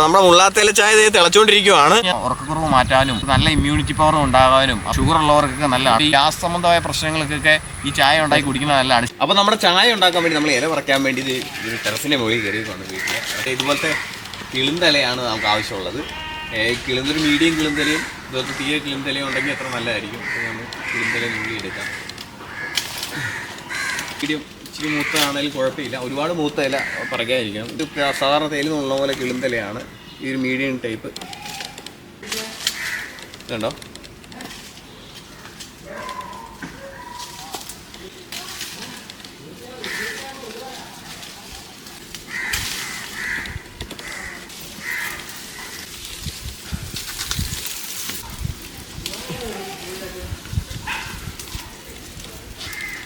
നമ്മുടെ മുള്ളാത്തേല ചായ തിളച്ചുകൊണ്ടിരിക്കുവാണ് ഉറക്കക്കുറവ് മാറ്റാനും നല്ല ഇമ്മ്യൂണിറ്റി പവർ ഉണ്ടാകാനും ഷുഗർ ഉള്ളവർക്കൊക്കെ നല്ല ഈ ഗ്യാസ് സംബന്ധമായ പ്രശ്നങ്ങൾക്കൊക്കെ ഈ ചായ ഉണ്ടാക്കി കുടിക്കുന്നത് നല്ലതാണ് അപ്പോൾ നമ്മുടെ ചായ ഉണ്ടാക്കാൻ വേണ്ടി നമ്മൾ ഇല പറിക്കാൻ വേണ്ടി ഇത് ടെറസിന്റെ മുകളിൽ കയറിയതാണ് വീട്ടിൽ ഇതുപോലത്തെ കിളിന്തലയാണ് നമുക്ക് ആവശ്യമുള്ളത്. കിളിന്തൊരു മീഡിയം കിളിന്തലയും ഇതുപോലത്തെ തീയ കിളിന്തലയും ഉണ്ടെങ്കിൽ അത്ര നല്ലതായിരിക്കും. അപ്പോൾ നമ്മൾ കിളിന്തല നുള്ളി എടുക്കാം. മീഡിയം ഇച്ചിരി മൂത്തതാണെങ്കിലും കുഴപ്പമില്ല. ഒരുപാട് മൂത്ത ഇല പറിക്കാതിരിക്കണം ഇത് സാധാരണ തേയില ഉള്ള പോലെ കിളിന്തലയാണ് ഈ ഒരു മീഡിയം ടൈപ്പ് ഇതുണ്ടോ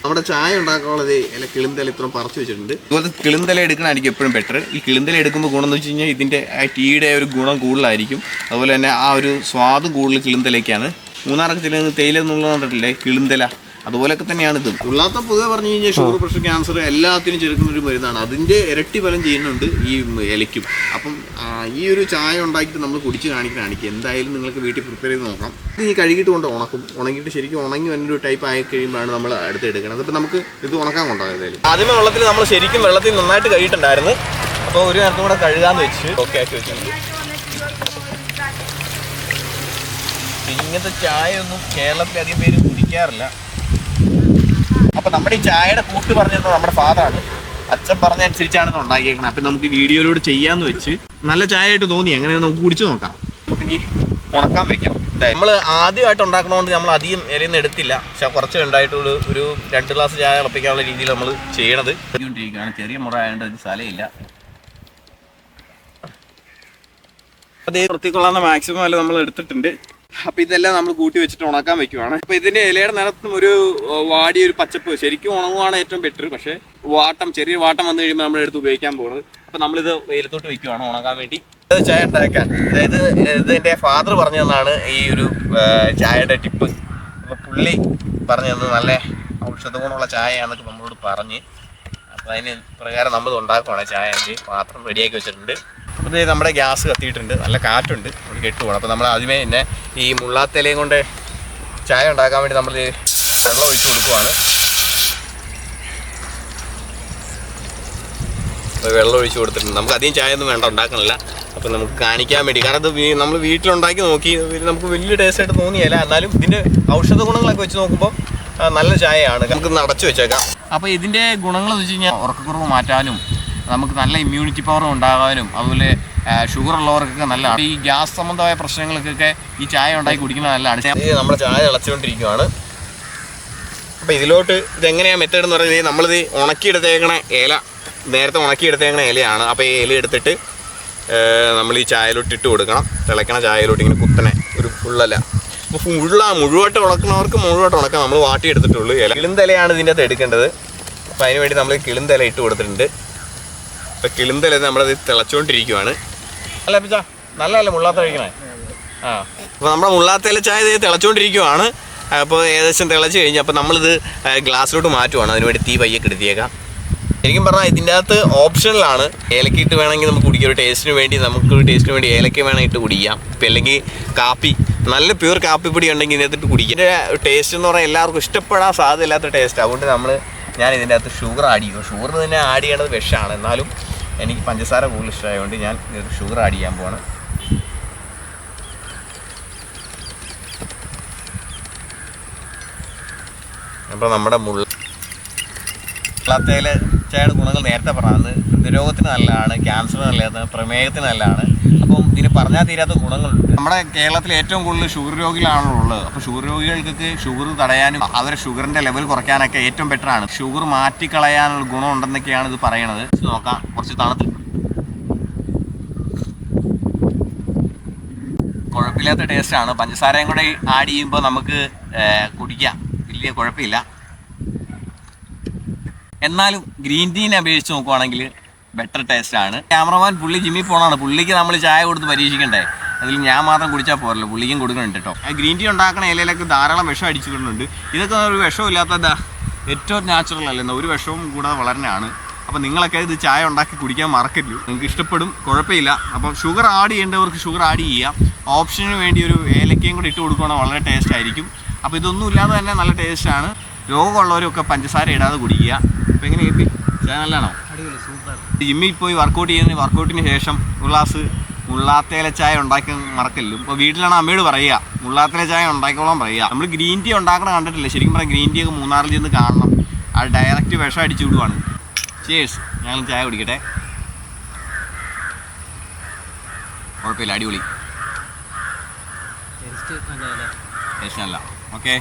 നമ്മുടെ ചായ ഉണ്ടാക്കാനുള്ളത് ഇല കിളിന്തല ഇത്രയും പറിച്ചു വെച്ചിട്ടുണ്ട്. ഇതുപോലെ കിളിന്തല എടുക്കണമായിരിക്കും എപ്പോഴും ബെറ്റർ ഈ കിളിന്തല എടുക്കുമ്പോൾ ഗുണം എന്ന് വെച്ച് കഴിഞ്ഞാൽ ഇതിന്റെ ആ ടീയുടെ ഒരു ഗുണം കൂടുതലായിരിക്കും. അതുപോലെ തന്നെ ആ ഒരു സ്വാദ് കൂടുതൽ കിളിന്തലയ്ക്കാണ്. മൂന്നാറൊക്കെ ചില തേയില എന്നുള്ളത് കണ്ടിട്ടില്ലേ? കിളിന്തല. അതുപോലൊക്കെ തന്നെയാണ് ഇത്. ഉള്ളാത്ത പൊതുവെ പറഞ്ഞു കഴിഞ്ഞാൽ ഷുഗർ പ്രഷർ ക്യാൻസർ എല്ലാത്തിനും ചെറുക്കുന്ന ഒരു മരുന്നാണ്. അതിന്റെ ഇരട്ടി ഫലം ചെയ്യുന്നുണ്ട് ഈ ഇലയ്ക്കും അപ്പം ഈ ഒരു ചായ ഉണ്ടാക്കിയിട്ട് നമ്മൾ കുടിച്ച് കാണിക്കുന്നതാണെങ്കിൽ എന്തായാലും നിങ്ങൾക്ക് വീട്ടിൽ പ്രിപ്പയർ ചെയ്ത് നോക്കാം. ഇത് ഈ കഴുകിയിട്ട് കൊണ്ട് ഉണക്കും. ഉണങ്ങിയിട്ട് ശരിക്കും ഉണങ്ങി വരുന്ന ഒരു ടൈപ്പ് ആയി കഴിയുമ്പോഴാണ് നമ്മൾ അടുത്ത് എടുക്കുന്നത്. അപ്പോൾ നമുക്ക് ഇത് ഉണക്കാൻ കൊണ്ടുപോകും ഏതായാലും ആദ്യമേ വെള്ളത്തിൽ നമ്മൾ ശരിക്കും വെള്ളത്തിൽ നന്നായിട്ട് കഴിയിട്ടുണ്ടായിരുന്നു അപ്പോൾ ഒരു നേരത്തും കൂടെ കഴുകാന്ന് വെച്ച് ഓക്കെ ആക്കി വെച്ചിട്ടുണ്ട്. ഇങ്ങനത്തെ ചായ ഒന്നും കേരളത്തിൽ അധികം പേര് കുടിക്കാറില്ല. അപ്പൊ നമ്മുടെ ഈ ചായയുടെ കൂട്ട് പറഞ്ഞത് നമ്മുടെ ഫാദറാണ്. അച്ഛൻ പറഞ്ഞ അനുസരിച്ചാണ് ഇത് ഉണ്ടാക്കിയേക്കുന്നത് അപ്പൊ നമുക്ക് വീഡിയോയിലൂടെ ചെയ്യാന്ന് വെച്ച് നല്ല ചായ ആയിട്ട് തോന്നി. അങ്ങനെ നമുക്ക് കുടിച്ചു നോക്കാം. ഇനി ഉണക്കാൻ വെക്കാം. നമ്മൾ ആദ്യമായിട്ട് ഉണ്ടാക്കണോണ്ട് നമ്മൾ അധികം ഇലയൊന്നും എടുത്തില്ല. പക്ഷെ കുറച്ച് ഉണ്ടായിട്ടുള്ള. ഒരു രണ്ട് ഗ്ലാസ് ചായ ഉറപ്പിക്കാനുള്ള രീതിയിൽ നമ്മൾ ചെയ്യണത്. ചെറിയ മുറ ആയതുകൊണ്ട് ഒരു സ്ഥലമില്ല അതേ വൃത്തിക്കൊള്ളാവുന്ന മാക്സിമം അല്ല നമ്മൾ എടുത്തിട്ടുണ്ട്. അപ്പൊ ഇതെല്ലാം നമ്മൾ കൂട്ടി വെച്ചിട്ട് ഉണക്കാൻ വെക്കുവാണ്. അപ്പൊ ഇതിന്റെ ഇലയുടെ നിറത്തും ഒരു വാടി ഒരു പച്ചപ്പ് ശരിക്കും ഉണങ്ങുവാണ് ഏറ്റവും ബെറ്റർ പക്ഷെ വാട്ടം ചെറിയ വാട്ടം വന്നു കഴിയുമ്പോൾ നമ്മൾ എടുത്ത് ഉപയോഗിക്കാൻ പോകുന്നത്. അപ്പൊ നമ്മളിത് വെയിലത്തോട്ട് വെക്കുവാണ് ഉണങ്ങാൻ വേണ്ടി. ചായ ഉണ്ടാക്കാൻ. അതായത് ഇത് എന്റെ ഫാദർ പറഞ്ഞു തന്നാണ് ഈ ഒരു ചായയുടെ ടിപ്പ് അപ്പൊ പുള്ളി തന്നത് നല്ല ഔഷധ ഗുണമുള്ള ചായയാണെന്നൊക്കെ നമ്മളോട് പറഞ്ഞ്. അപ്പൊ അതിന് പ്രകാരം നമ്മൾ ഉണ്ടാക്കുവാണ് ചായ. പാത്രം റെഡിയാക്കി വെച്ചിട്ടുണ്ട്. അപ്പോൾ നമ്മുടെ ഗ്യാസ് കത്തിയിട്ടുണ്ട്. നല്ല കാറ്റുണ്ട്. ഒരു കെട്ട് പോകണം അപ്പോൾ നമ്മൾ ആദ്യമേ തന്നെ ഈ മുള്ളാത്തലയും കൊണ്ട് ചായ ഉണ്ടാക്കാൻ വേണ്ടി നമ്മൾ വെള്ളം ഒഴിച്ച് കൊടുക്കുവാണ്. വെള്ളം ഒഴിച്ച് കൊടുത്തിട്ടുണ്ട്. നമുക്ക് അധികം ചായ ഒന്നും വേണ്ട ഉണ്ടാക്കണില്ല. അപ്പം നമുക്ക് കാണിക്കാൻ വേണ്ടി. കാരണം ഇത് നമ്മൾ വീട്ടിലുണ്ടാക്കി നോക്കി. നമുക്ക് വലിയ ടേസ്റ്റ് ആയിട്ട് തോന്നിയല്ല. എന്നാലും ഇതിന്റെ ഔഷധ ഗുണങ്ങളൊക്കെ വെച്ച് നോക്കുമ്പോൾ നല്ല ചായയാണ്. നമുക്ക് നടച്ചു വെച്ചേക്കാം. അപ്പോൾ ഇതിന്റെ ഗുണങ്ങൾ എന്ന് വെച്ച് കഴിഞ്ഞാൽ ഉറക്കക്കുറവ് മാറ്റാനും നമുക്ക് നല്ല ഇമ്മ്യൂണിറ്റി പവറും ഉണ്ടാകാനും അതുപോലെ ഷുഗർ ഉള്ളവർക്കൊക്കെ നല്ലതാണ് ഈ ഗ്യാസ് സംബന്ധമായ പ്രശ്നങ്ങൾക്കൊക്കെ ഈ ചായ ഉണ്ടാക്കി കുടിക്കുന്നത് നല്ലതാണ് നമ്മുടെ ചായ തിളച്ചുകൊണ്ടിരിക്കുകയാണ് അപ്പോൾ ഇതിലോട്ട് ഇതെങ്ങനെയാണ് മെത്തേഡ് എന്ന് പറയുന്നത്? നമ്മളിത് ഉണക്കിയെടുത്തേക്കണ ഇല നേരത്തെ ഉണക്കിയെടുത്തേക്കണ ഇലയാണ്. അപ്പോൾ ഈ ഇല എടുത്തിട്ട് നമ്മൾ ഈ ചായയിലോട്ട് ഇട്ട് കൊടുക്കണം. തിളക്കണ ചായയിലോട്ട് ഇങ്ങനെ കുത്തനെ ഒരു ഫുള്ളല്ല. അപ്പോൾ ഫുള്ള മുഴുവട്ട് ഉണക്കുന്നവർക്ക് മുഴുവട്ട് ഉണക്കാം. നമ്മൾ വാട്ടി എടുത്തിട്ടുള്ളൂ ഇല. കിളിന്തലയാണ് ഇതിന്റെ അകത്ത് എടുക്കേണ്ടത്. അപ്പോൾ അതിന് വേണ്ടി നമ്മൾ കിളിന്തല ഇട്ട് കൊടുത്തിട്ടുണ്ട്. അപ്പോൾ കിളിന്തല നമ്മളത് തിളച്ചുകൊണ്ടിരിക്കുകയാണ് അല്ല പിച്ചാ നല്ലതല്ലേ മുള്ളാത്ത കഴിക്കണേ? ആ. അപ്പോൾ നമ്മുടെ മുള്ളാത്തയിലെ ചായ തിളച്ചുകൊണ്ടിരിക്കുവാണ് അപ്പോൾ ഏകദേശം തിളച്ച് കഴിഞ്ഞ് അപ്പോൾ നമ്മളിത് ഗ്ലാസ്സിലോട്ട് മാറ്റുവാണ്. അതിനുവേണ്ടി തീ പയ്യെ കെടുത്തിയേക്കാം ശരിക്കും പറഞ്ഞാൽ ഇതിന്റെ അകത്ത് ഓപ്ഷനിലാണ്. ഏലക്ക ഇട്ട് വേണമെങ്കിൽ നമുക്ക് കുടിക്കാം. ഒരു ടേസ്റ്റിന് വേണ്ടി നമുക്ക് ഒരു ടേസ്റ്റിന് വേണ്ടി ഏലക്ക വേണമെങ്കിൽ ഇട്ട് കുടിക്കാം. ഇപ്പം അല്ലെങ്കിൽ കാപ്പി നല്ല പ്യൂർ കാപ്പിപ്പൊടി ഉണ്ടെങ്കിൽ ഇതിനകത്ത് ഇട്ട് കുടിക്കാം. ഇതിന്റെ ടേസ്റ്റ് എന്ന് പറഞ്ഞാൽ എല്ലാവർക്കും ഇഷ്ടപ്പെടാൻ സാധ്യതയില്ലാത്ത ടേസ്റ്റ് അതുകൊണ്ട് നമ്മൾ ഞാൻ ഇതിന്റെ അകത്ത് ഷുഗർ ആഡ് ചെയ്യും ഷുഗർ തന്നെ ആഡ് ചെയ്യണത് വിഷമാണ്. എന്നാലും എനിക്ക് പഞ്ചസാര കൂടുതൽ ഇഷ്ടമായതുകൊണ്ട് ഞാൻ ഷുഗർ ആഡ് ചെയ്യാൻ പോവാണ്. അപ്പോൾ നമ്മുടെ മുള്ള വെള്ളത്തേൽ ചായയുടെ ഗുണങ്ങൾ നേരത്തെ പറഞ്ഞത് ഹൃദ്രോഗത്തിന് നല്ലതാണ് ക്യാൻസറിന് നല്ലതാണ് പ്രമേഹത്തിന് നല്ലതാണ്. അപ്പം ഇതിന് പറഞ്ഞാൽ തീരാത്ത ഗുണങ്ങളുണ്ട്. നമ്മുടെ കേരളത്തിൽ ഏറ്റവും കൂടുതൽ ഷുഗർ രോഗികളാണല്ലോ ഉള്ളത്. അപ്പോൾ ഷുഗർ രോഗികൾക്ക് ഷുഗർ തടയാനും അവരെ ഷുഗറിന്റെ ലെവൽ കുറയ്ക്കാനൊക്കെ ഏറ്റവും ബെറ്റർ ആണ്. ഷുഗർ മാറ്റിക്കളയാനുള്ള ഗുണം ഉണ്ടെന്നൊക്കെയാണ് ഇത് പറയണത്. നോക്കാം കുറച്ച് തണുത്ത്. കുഴപ്പമില്ലാത്ത ടേസ്റ്റാണ് പഞ്ചസാരയും കൂടെ ആഡ് ചെയ്യുമ്പോൾ നമുക്ക് കുടിക്കാം. വലിയ കുഴപ്പമില്ല. എന്നാലും ഗ്രീൻ ടീനെ അപേക്ഷിച്ച് നോക്കുവാണെങ്കിൽ ബെറ്റർ ടേസ്റ്റ് ആണ്. ക്യാമറമാൻ പുള്ളി ജിമ്മിൽ പോണാണ് പുള്ളിക്ക് നമ്മൾ ചായ കൊടുത്ത് പരീക്ഷിക്കണ്ടേ? അതിൽ ഞാൻ മാത്രം കുടിച്ചാൽ പോരല്ലോ. പുള്ളിക്കും കൊടുക്കുന്നുണ്ട് കേട്ടോ ഗ്രീൻ ടീ ഉണ്ടാക്കണ ഇലയിലൊക്കെ ധാരാളം വിഷം അടിച്ചിട്ടുണ്ട്. ഇതൊക്കെ ഒരു വിഷമില്ലാത്ത ഏറ്റവും നാച്ചുറൽ അല്ലെന്ന. ഒരു വിഷവും കൂടാതെ വളരണയാണ്. അപ്പോൾ നിങ്ങളൊക്കെ ഇത് ചായ ഉണ്ടാക്കി കുടിക്കാൻ മറക്കരുത്. നിങ്ങൾക്ക് ഇഷ്ടപ്പെടും കുഴപ്പമില്ല. അപ്പം ഷുഗർ ആഡ് ചെയ്യേണ്ടവർക്ക് ഷുഗർ ആഡ് ചെയ്യാം. ഓപ്ഷന് വേണ്ടി ഒരു ഏലക്കയും കൂടി ഇട്ട് കൊടുക്കുകയാണെങ്കിൽ വളരെ ടേസ്റ്റ് ആയിരിക്കും. അപ്പോൾ ഇതൊന്നും ഇല്ലാതെ തന്നെ നല്ല ടേസ്റ്റാണ് രോഗമുള്ളവരൊക്കെ പഞ്ചസാര ഇടാതെ കുടിക്കുക. അപ്പോൾ എങ്ങനെ കിട്ടി ചായ നല്ലതാണോ? അടിപൊളി സൂപ്പർ. ജിമ്മിൽ പോയി വർക്കൗട്ട് ചെയ്യുന്ന വർക്കൗട്ടിന് ശേഷം ഒരു ഗ്ലാസ് മുള്ളാത്തേല ചായ ഉണ്ടാക്കി മറക്കല്ലും. ഇപ്പോൾ വീട്ടിലാണ് അമ്മയോട് പറയുക മുള്ളാത്തേല ചായ ഉണ്ടാക്കിക്കോളാൻ പറയുക. നമ്മൾ ഗ്രീൻ ടീ ഉണ്ടാക്കണ കണ്ടിട്ടില്ല? ശരിക്കും പറഞ്ഞാൽ ഗ്രീൻ ടീ ഒക്കെ മൂന്നാറിൽ ചെന്ന് കാണണം. അത് ഡയറക്റ്റ് വിഷം അടിച്ചു വിടുവാണ്. ചേഴ്സ് ഞങ്ങൾ ചായ കുടിക്കട്ടെ. കുഴപ്പമില്ല അടിപൊളി. ടേസ്റ്റ് നല്ല. ഓക്കെ